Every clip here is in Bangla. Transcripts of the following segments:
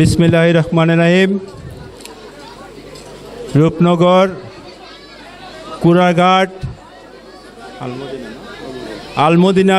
বিসমিল্লাহ রহমান রাহিম। রূপনগর কুড়াঘাট আলমদিনা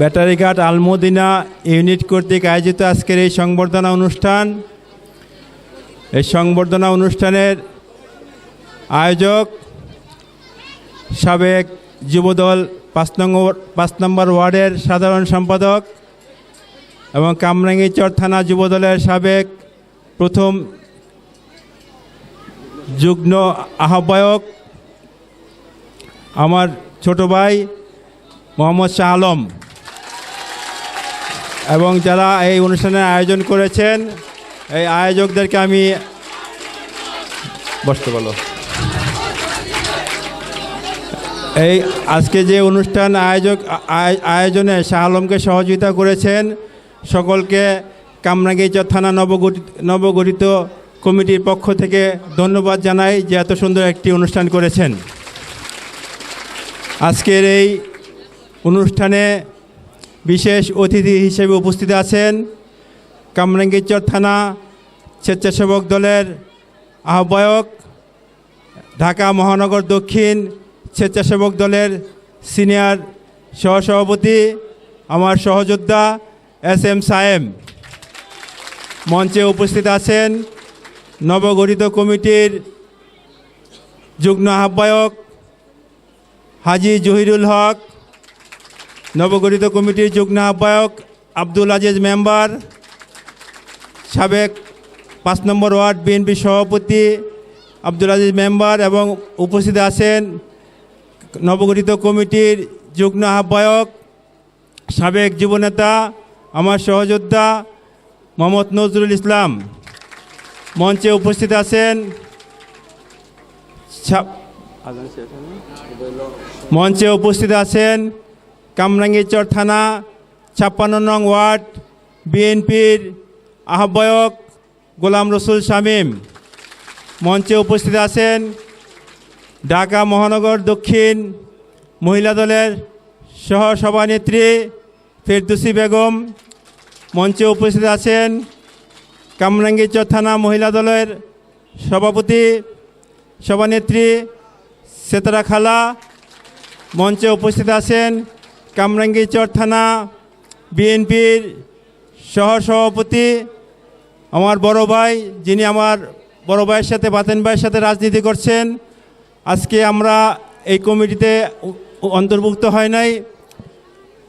ব্যাটারিঘাট আলমদিনা ইউনিট কর্তৃক আয়োজিত আজকের এই সংবর্ধনা অনুষ্ঠান। এই সংবর্ধনা অনুষ্ঠানের আয়োজক সাবেক যুবদল পাঁচ নম্বর পাঁচ নম্বর ওয়ার্ডের সাধারণ সম্পাদক এবং কামরাঙ্গীচর থানা যুবদলের সাবেক প্রথম যুগ্ম আহ্বায়ক আমার ছোট ভাই মোহাম্মদ শাহ আলম। এবং যারা এই অনুষ্ঠানের আয়োজন করেছেন, এই আয়োজকদেরকে আমি বসতে বলো। এই আজকে যে অনুষ্ঠান আয়োজক আয়োজনে শাহ আলমকে সহযোগিতা করেছেন সকলকে কামরাঙ্গীচর থানা নবগঠিত নবগঠিত কমিটির পক্ষ থেকে ধন্যবাদ জানাই যে এত সুন্দর একটি অনুষ্ঠান করেছেন। আজকের এই অনুষ্ঠানে বিশেষ অতিথি হিসেবে উপস্থিত আছেন কামরাঙ্গীচর থানা স্বেচ্ছাসেবক দলের আহ্বায়ক, ঢাকা মহানগর দক্ষিণ স্বেচ্ছাসেবক দলের সিনিয়র সহসভাপতি, আমার সহযোদ্ধা এস এম সায়েম মঞ্চে উপস্থিত আছেন নবগঠিত কমিটির যুগ্ম আহ্বায়ক হাজি জহিরুল হক, নবগঠিত কমিটির যুগ্ম আহ্বায়ক আব্দুল আজিজ মেম্বার, সাবেক পাঁচ নম্বর ওয়ার্ড বিএনপি সভাপতি আব্দুল আজিজ মেম্বার এবং উপস্থিত আছেন নবগঠিত কমিটির যুগ্ম আহ্বায়ক, সাবেক যুবনেতা আমার সহযোদ্ধা মোহাম্মদ নজরুল ইসলাম মঞ্চে উপস্থিত আছেন। মঞ্চে উপস্থিত আছেন কামরাঙ্গীরচর থানা ছাপ্পান্ন নং ওয়ার্ড বিএনপির আহ্বায়ক গোলাম রসুল শামীম। মঞ্চে উপস্থিত আছেন ঢাকা মহানগর দক্ষিণ মহিলা দলের সহ সভানেত্রী ফেরদুসি বেগম, মঞ্চে উপস্থিত আছেন কামরাঙ্গীরচর থানা মহিলা দলের সভাপতি, সভানেত্রী সেতারা খালা, মঞ্চে উপস্থিত আছেন কামরাঙ্গীরচর থানা বিএনপির সহ সভাপতি আমার বড় ভাই, যিনি আমার বড় ভাইয়ের সাথে, বাতেন ভাইয়ের সাথে রাজনীতি করছেন। আজকে আমরা এই কমিটিতে অন্তর্ভুক্ত হয় নাই।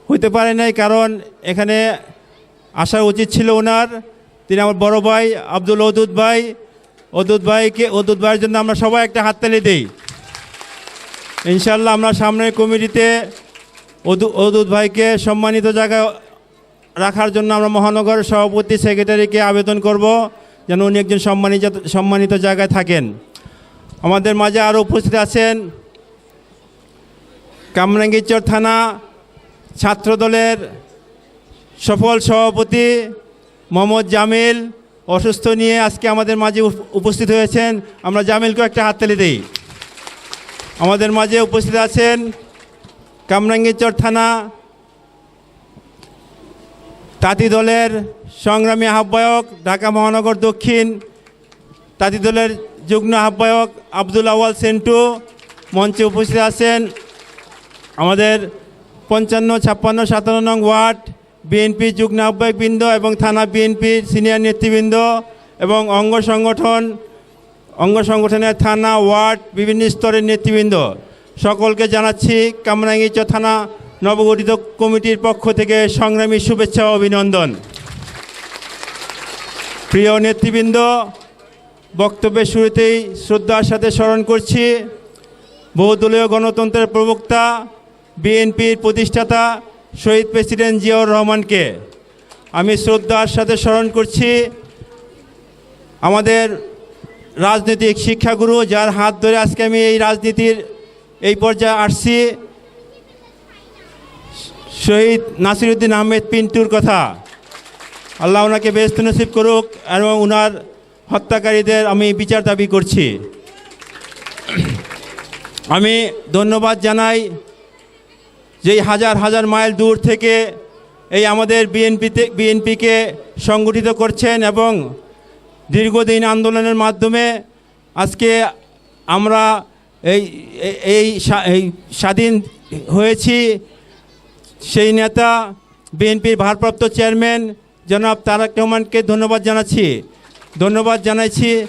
হইতে পারে নাই, কারণ এখানে আসা উচিত ছিল ওনার। তিনি আমার বড় ভাই, আব্দুল অদুদ ভাই। অদুদ ভাইকে অদুদ ভাইয়ের জন্য আমরা সবাই একটা হাততালি দিই। ইনশাল্লাহ আমরা সামনের কমিটিতে অদু, অদুত ভাইকে সম্মানিত জায়গায় রাখার জন্য আমরা মহানগর সভাপতি সেক্রেটারিকে আবেদন করব, যেন উনি একজন সম্মানিত সম্মানিত জায়গায় থাকেন। আমাদের মাঝে আরও উপস্থিত আছেন কামরাঙ্গীরচর থানা ছাত্রদলের সফল সভাপতি মোহাম্মদ জামিল অসুস্থ নিয়ে আজকে আমাদের মাঝে উপস্থিত হয়েছেন। আমরা জামিলকেও একটা হাততালি দিই। আমাদের মাঝে উপস্থিত আছেন কামরাঙ্গীরচর থানা তাঁতি দলের সংগ্রামী আহ্বায়ক, ঢাকা মহানগর দক্ষিণ তাঁতি দলের যুগ্ম আহ্বায়ক আব্দুল আওয়াল সেন্টু মঞ্চে উপস্থিত আছেন। আমাদের পঞ্চান্ন, ছাপ্পান্ন, সাতান্ন নং ওয়ার্ড, বিএনপি যুগ্ম আহ্বায়কবৃন্দ এবং থানা বিএনপির সিনিয়র নেতৃবৃন্দ এবং অঙ্গ সংগঠন, অঙ্গ সংগঠনের থানা ওয়ার্ড, বিভিন্ন স্তরের নেতৃবৃন্দ। সকলকে জানাচ্ছি কামরাঙ্গিচ থানা নবগঠিত কমিটির পক্ষ থেকে সংগ্রামী শুভেচ্ছা ও অভিনন্দন। প্রিয় নেতৃবৃন্দ, বক্তব্যের শুরুতেই শ্রদ্ধার সাথে স্মরণ করছি, বহুদলীয় গণতন্ত্রের প্রবক্তা বিএনপির প্রতিষ্ঠাতা শহীদ প্রেসিডেন্ট জিয়াউর রহমানকে আমি শ্রদ্ধার সাথে স্মরণ করছি। আমাদের রাজনৈতিক শিক্ষাগুরু যার হাত ধরে আজকে আমি এই রাজনীতির এই পর্যায়ে আসছি, শহীদ নাসিরুদ্দিন আহমেদ পিন্টুর কথা। আল্লাহ ওনাকে বেস্ত নসিব করুক এবং ওনার হত্যাকারীদের আমি বিচার দাবি করছি। আমি ধন্যবাদ জানাই যেই হাজার হাজার মাইল দূর থেকে এই আমাদের বিএনপিতে বিএনপিকে সংগঠিত করছেন এবং দীর্ঘদিন আন্দোলনের মাধ্যমে আজকে আমরা এই, এই- এই স্বা- এই স্বাধীন হয়েছি। সেই নেতা, বিএনপির ভারপ্রাপ্ত চেয়ারম্যান জনাব তারাক রহমানকে ধন্যবাদ জানাচ্ছি। ধন্যবাদ জানাইছি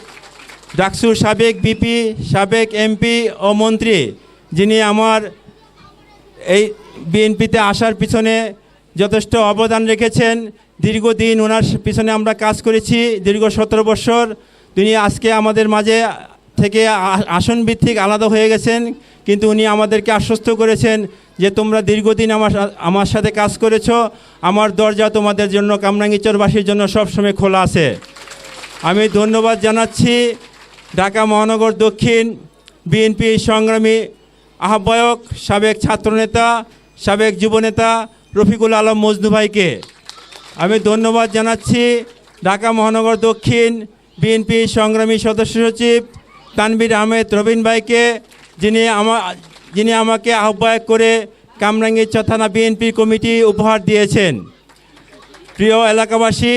ডাকসুর সাবেক বিপি, সাবেক এমপি ও মন্ত্রী যিনি আমার এই বিএনপিতে আসার পিছনে যথেষ্ট অবদান রেখেছেন। দীর্ঘদিন ওনার পিছনে আমরা কাজ করেছি, দীর্ঘ সতেরো বছর। তিনি আজকে আমাদের মাঝে থেকে আসন ভিত্তিক আলাদা হয়ে গেছেন, কিন্তু উনি আমাদেরকে আশ্বস্ত করেছেন যে তোমরা দীর্ঘদিন আমার আমার সাথে কাজ করেছ, আমার দরজা তোমাদের জন্য কামরাঙ্গিচরবাসীর জন্য সবসময় খোলা আছে। আমি ধন্যবাদ জানাচ্ছি ঢাকা মহানগর দক্ষিণ বিএনপি সংগ্রামী আহ্বায়ক সাবেক ছাত্রনেতা, সাবেক যুবনেতা রফিকুল আলম মজনু ভাইকে। আমি ধন্যবাদ জানাচ্ছি ঢাকা মহানগর দক্ষিণ বিএনপি সংগ্রামী সদস্য সচিব তানবির আহমেদ রবিন ভাইকে, যিনি আমার যিনি আমাকে আহ্বায়ক করে কামরাঙ্গীর থানা বিএনপি কমিটি উপহার দিয়েছেন। প্রিয় এলাকাবাসী,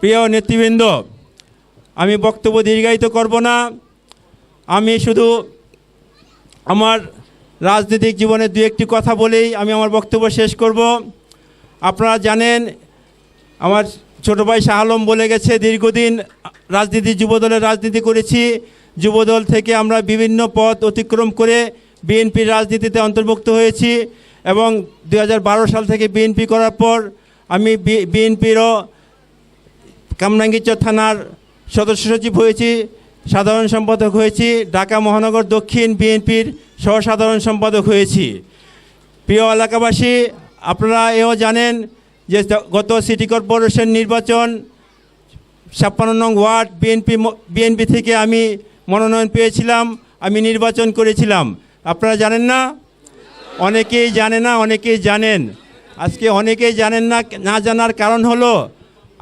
প্রিয় নেতৃবৃন্দ, আমি বক্তব্য দীর্ঘায়িত করব না। আমি শুধু আমার রাজনৈতিক জীবনে দু একটি কথা বলেই আমি আমার বক্তব্য শেষ করব। আপনারা জানেন, আমার ছোট ভাই শাহ আলম বলে গেছে, দীর্ঘদিন রাজনীতি, যুবদলের রাজনীতি করেছি। যুবদল থেকে আমরা বিভিন্ন পথ অতিক্রম করে বিএনপির রাজনীতিতে অন্তর্ভুক্ত হয়েছি এবং দু হাজার বারো সাল থেকে বিএনপি করার পর আমি বিএনপিরও কামরাঙ্গীচর থানার সদস্য সচিব হয়েছি। সাধারণ সম্পাদক হয়েছি, ঢাকা মহানগর দক্ষিণ বিএনপির সহসাধারণ সম্পাদক হয়েছি। প্রিয় এলাকাবাসী, আপনারা এও জানেন যে গত সিটি কর্পোরেশন নির্বাচন ছাপ্পান্ন নং ওয়ার্ড বিএনপি বিএনপি থেকে আমি মনোনয়ন পেয়েছিলাম, আমি নির্বাচন করেছিলাম। আপনারা জানেন না? অনেকেই জানে না, অনেকেই জানেন। আজকে অনেকেই জানেন না না জানার কারণ হলো,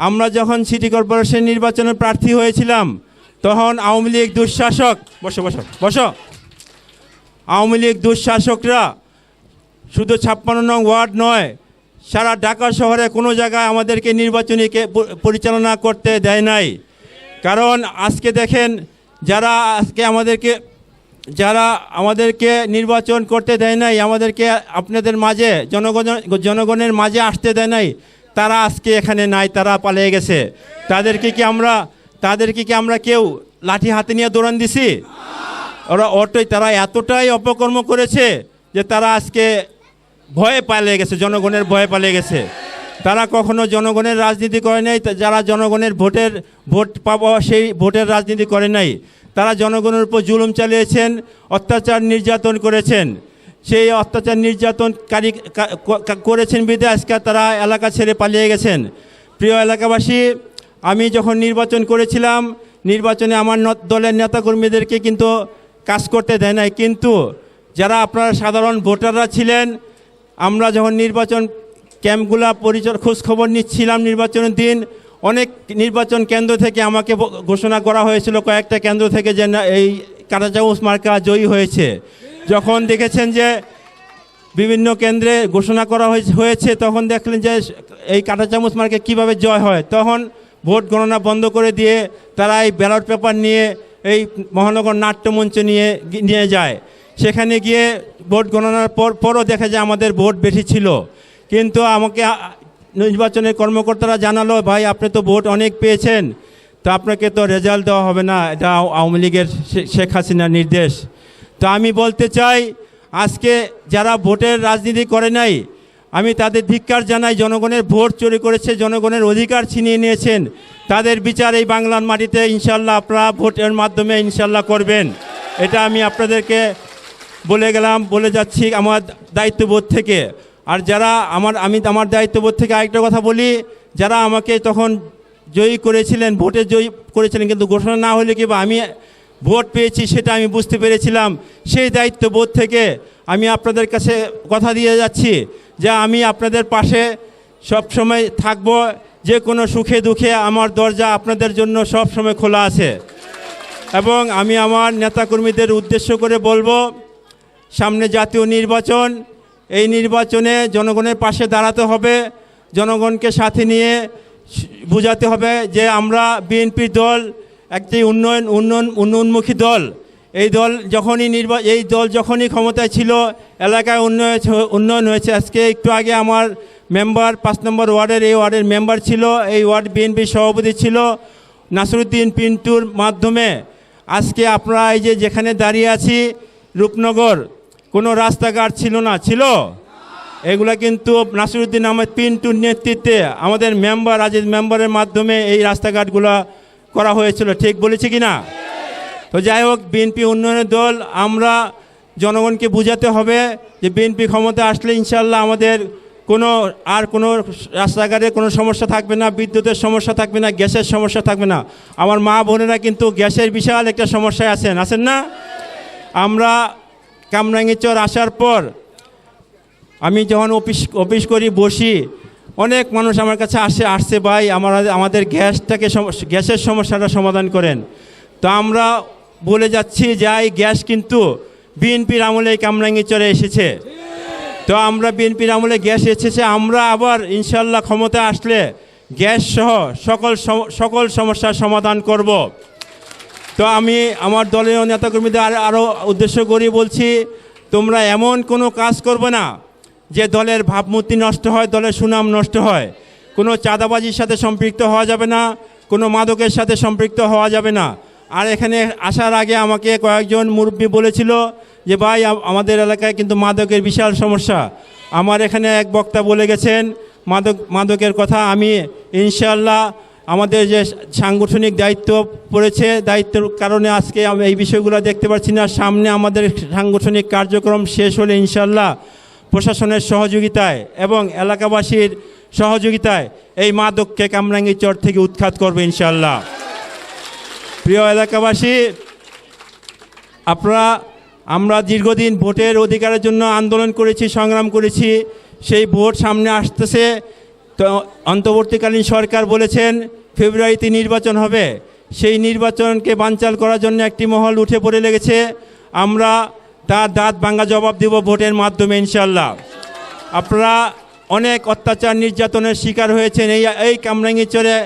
আমরা যখন সিটি কর্পোরেশন নির্বাচনে প্রার্থী হয়েছিলাম তখন আওয়ামী লীগ দুঃশাসক, বসো বসো বসো। আওয়ামী লীগ দুঃশাসকরা শুধু ছাপ্পান্ন নং ওয়ার্ড নয়, সারা ঢাকা শহরে কোনো জায়গায় আমাদেরকে নির্বাচনীকে প- পরিচালনা করতে দেয় নাই। কারণ আজকে দেখেন, যারা আজকে আমাদেরকে, যারা আমাদেরকে নির্বাচন করতে দেয় নাই, আমাদেরকে আপনাদের মাঝে, জনগণ, জনগণের মাঝে আসতে দেয় নাই, তারা আজকে এখানে নাই, তারা পালিয়ে গেছে। তাদেরকে কি আমরা তাদেরকে কি আমরা কেউ লাঠি হাতে নিয়ে দৌড়ান দিছি? ওরা অটোই তারা এতটাই অপকর্ম করেছে যে তারা আজকে ভয়ে পালিয়ে গেছে, জনগণের ভয়ে পালিয়ে গেছে। তারা কখনো জনগণের রাজনীতি করে নাই যারা জনগণের ভোটের ভোট পাবো, সেই ভোটের রাজনীতি করে নাই। তারা জনগণের উপর জুলুম চালিয়েছেন, অত্যাচার নির্যাতন করেছেন। সেই অত্যাচার নির্যাতনকারী করেছেন বিধে আজকে তারা এলাকা ছেড়ে পালিয়ে গেছেন। প্রিয় এলাকাবাসী আমি যখন নির্বাচন করেছিলাম, নির্বাচনে আমার দলের নেতাকর্মীদেরকে কিন্তু কাজ করতে দেয় নাই। কিন্তু যারা আপনারা সাধারণ ভোটাররা ছিলেন, আমরা যখন নির্বাচন ক্যাম্পগুলা পরিচয় খোঁজখবর নিচ্ছিলাম নির্বাচনের দিন, অনেক নির্বাচন কেন্দ্র থেকে আমাকে ঘোষণা করা হয়েছিল, কয়েকটা কেন্দ্র থেকে যে এই কাটাচামচ মার্কা জয়ী হয়েছে। যখন দেখেছেন যে বিভিন্ন কেন্দ্রে ঘোষণা করা হয়েছে- তখন দেখলেন যে এই কাঁটা চামচ মার্কে কীভাবে জয় হয়। তখন ভোট গণনা বন্ধ করে দিয়ে তারা এই ব্যালট পেপার নিয়ে, এই মহানগর নাট্যমঞ্চ নিয়ে নিয়ে যায়। সেখানে গিয়ে ভোট গণনার পর, পরও দেখা যায় আমাদের ভোট বেশি ছিল। কিন্তু আমাকে নির্বাচনের কর্মকর্তারা জানালো, ভাই, আপনি তো ভোট অনেক পেয়েছেন। তো আপনাকে তো রেজাল্ট দেওয়া হবে না। এটা আওয়ামী লীগের শেখ হাসিনার নির্দেশ। তো আমি বলতে চাই, আজকে যারা ভোটের রাজনীতি করে নাই আমি তাদের ধিক্কার জানাই, জনগণের ভোট চুরি করেছে, জনগণের অধিকার ছিনিয়ে নিয়েছেন। তাদের বিচার এই বাংলার মাটিতে ইনশাল্লাহ আপনারা ভোটের মাধ্যমে ইনশাল্লাহ করবেন। এটা আমি আপনাদেরকে বলে গেলাম, বলে যাচ্ছি আমার দায়িত্ববোধ থেকে। আর যারা আমার, আমি আমার দায়িত্ববোধ থেকে আরেকটা কথা বলি, যারা আমাকে তখন জয়ী করেছিলেন, ভোটে জয়ী করেছিলেন, কিন্তু ঘোষণা না হলে কি বা আমি ভোট পেয়েছি সেটা আমি বুঝতে পেরেছিলাম। সেই দায়িত্ববোধ থেকে আমি আপনাদের কাছে কথা দিয়ে যাচ্ছি। যে আমি আপনাদের পাশে সব সময় থাকব, যে কোনো সুখে দুঃখে আমার দরজা আপনাদের জন্য সব সময় খোলা আছে। এবং আমি আমার নেতাকর্মীদের উদ্দেশ্য করে বলব, সামনে জাতীয় নির্বাচন, এই নির্বাচনে জনগণের পাশে দাঁড়াতে হবে। জনগণকে সাথে নিয়ে বোঝাতে হবে যে আমরা বিএনপির দল একটি উন্নয়ন উন্নয়ন, উন্নয়নমুখী দল। এই দল যখনই নির্বা, এই দল যখনই ক্ষমতায় ছিল, এলাকায় উন্নয়ন উন্নয়ন হয়েছে। আজকে একটু আগে আমার মেম্বার, পাঁচ নম্বর ওয়ার্ডের এই ওয়ার্ডের মেম্বার ছিল, এই ওয়ার্ড বিএনপি সভাপতি ছিল নাসরুদ্দিন পিন্টুর মাধ্যমে। আজকে আপনারা এই যে যেখানে দাঁড়িয়ে আছি, রূপনগর, কোনো রাস্তাঘাট ছিল না? ছিল? এগুলা কিন্তু নাসিরুদ্দিন আহমেদ পিন্টুর নেতৃত্বে আমাদের মেম্বার, আজিজ মেম্বারের মাধ্যমে এই রাস্তাঘাটগুলো করা হয়েছিল। ঠিক বলেছি কি না তো যাই হোক, বিএনপি উন্নয়নের দল, আমরা জনগণকে বোঝাতে হবে যে বিএনপি ক্ষমতা আসলে ইনশাল্লাহ আমাদের কোনো, আর কোনো রাস্তাঘাটে কোনো সমস্যা থাকবে না, বিদ্যুতের সমস্যা থাকবে না, গ্যাসের সমস্যা থাকবে না। আমার মা বোনেরা কিন্তু গ্যাসের বিশাল একটা সমস্যায় আছেন আছেন না? আমরা কামরাঙ্গিচর আসার পর আমি যখন অফিস অফিস করি, বসি, অনেক মানুষ আমার কাছে আসে, আসছে, ভাই, আমার, আমাদের গ্যাসটাকে গ্যাসের সমস্যাটা সমাধান করেন। তো আমরা বলে যাচ্ছি যে এই গ্যাস কিন্তু বিএনপির আমলে কামরাঙ্গিচরে এসেছে। তো আমরা বিএনপির আমলে গ্যাস এসেছে, আমরা আবার ইনশাল্লাহ ক্ষমতা আসলে গ্যাস সহ সকল সকল সমস্যার সমাধান করব। তো আমি আমার দলীয় নেতাকর্মীদের আর আরও উদ্দেশ্য করি বলছি, তোমরা এমন কোনো কাজ করবে না যে দলের ভাবমূর্তি নষ্ট হয়, দলের সুনাম নষ্ট হয়। কোনো চাঁদাবাজির সাথে সম্পৃক্ত হওয়া যাবে না, কোনো মাদকের সাথে সম্পৃক্ত হওয়া যাবে না। আর এখানে আসার আগে আমাকে কয়েকজন মুরব্বী বলেছিল যে, ভাই আমাদের এলাকায় কিন্তু মাদকের বিশাল সমস্যা। আমার এখানে এক বক্তা বলে গেছেন, মাদক, মাদকের কথা আমি ইনশাল্লাহ আমাদের যে সাংগঠনিক দায়িত্ব পড়েছে, দায়িত্বের কারণে আজকে আমি এই বিষয়গুলো দেখতে পাচ্ছি না। সামনে আমাদের সাংগঠনিক কার্যক্রম শেষ হলে ইনশাল্লাহ প্রশাসনের সহযোগিতায় এবং এলাকাবাসীর সহযোগিতায় এই মাদককে কামরাঙ্গি চর থেকে উৎখাত করবে ইনশাল্লাহ প্রিয় এলাকাবাসী, আপনারা, আমরা দীর্ঘদিন ভোটের অধিকারের জন্য আন্দোলন করেছি, সংগ্রাম করেছি, সেই ভোট সামনে আসতেছে। তো অন্তর্বর্তীকালীন সরকার বলেছেন, ফেব্রুয়ারিতে নির্বাচন হবে। সেই নির্বাচনকে বানচাল করার জন্য একটি মহল উঠে পড়ে লেগেছে। আমরা তার দাঁত ভাঙ্গা জবাব দেব ভোটের মাধ্যমে ইনশাল্লাহ আপনারা অনেক অত্যাচার নির্যাতনের শিকার হয়েছেন এই এই কামরাঙ্গিচরে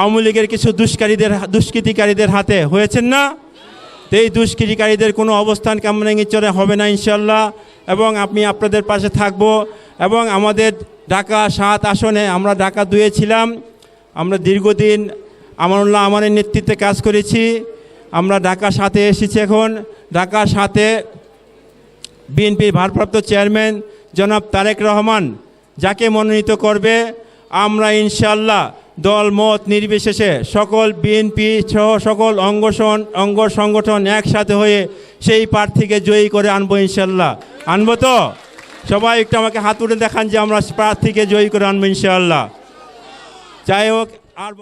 আওয়ামী লীগের কিছু দুষ্কারীদের দুষ্কৃতিকারীদের হাতে হয়েছেন না? এই দুষ্কৃতিকারীদের কোনো অবস্থান কামরাঙ্গিচরে হবে না ইনশাল্লাহ এবং আমি আপনাদের পাশে থাকব। এবং আমাদের ঢাকা সাত আসনে আমরা ঢাকা দুয়ে ছিলাম। আমরা দীর্ঘদিন আমানুল্লাহ আমানের নেতৃত্বে কাজ করেছি। আমরা ঢাকা সাথে এসেছি এখন। ঢাকা সাথে বিএনপির ভারপ্রাপ্ত চেয়ারম্যান জনাব তারেক রহমান যাকে মনোনীত করবে, আমরা ইনশাল্লাহ দল, মত নির্বিশেষে সকল বিএনপি সহ সকল অঙ্গসন অঙ্গ সংগঠন একসাথে হয়ে সেই প্রার্থীকে জয়ী করে আনব ইনশাল্লাহ। আনব তো? সবাই একটু আমাকে হাত উঠে দেখান যে আমরা প্রার্থীকে জয়ী করে আনব ইনশাল্লাহ। যাই হোক, আর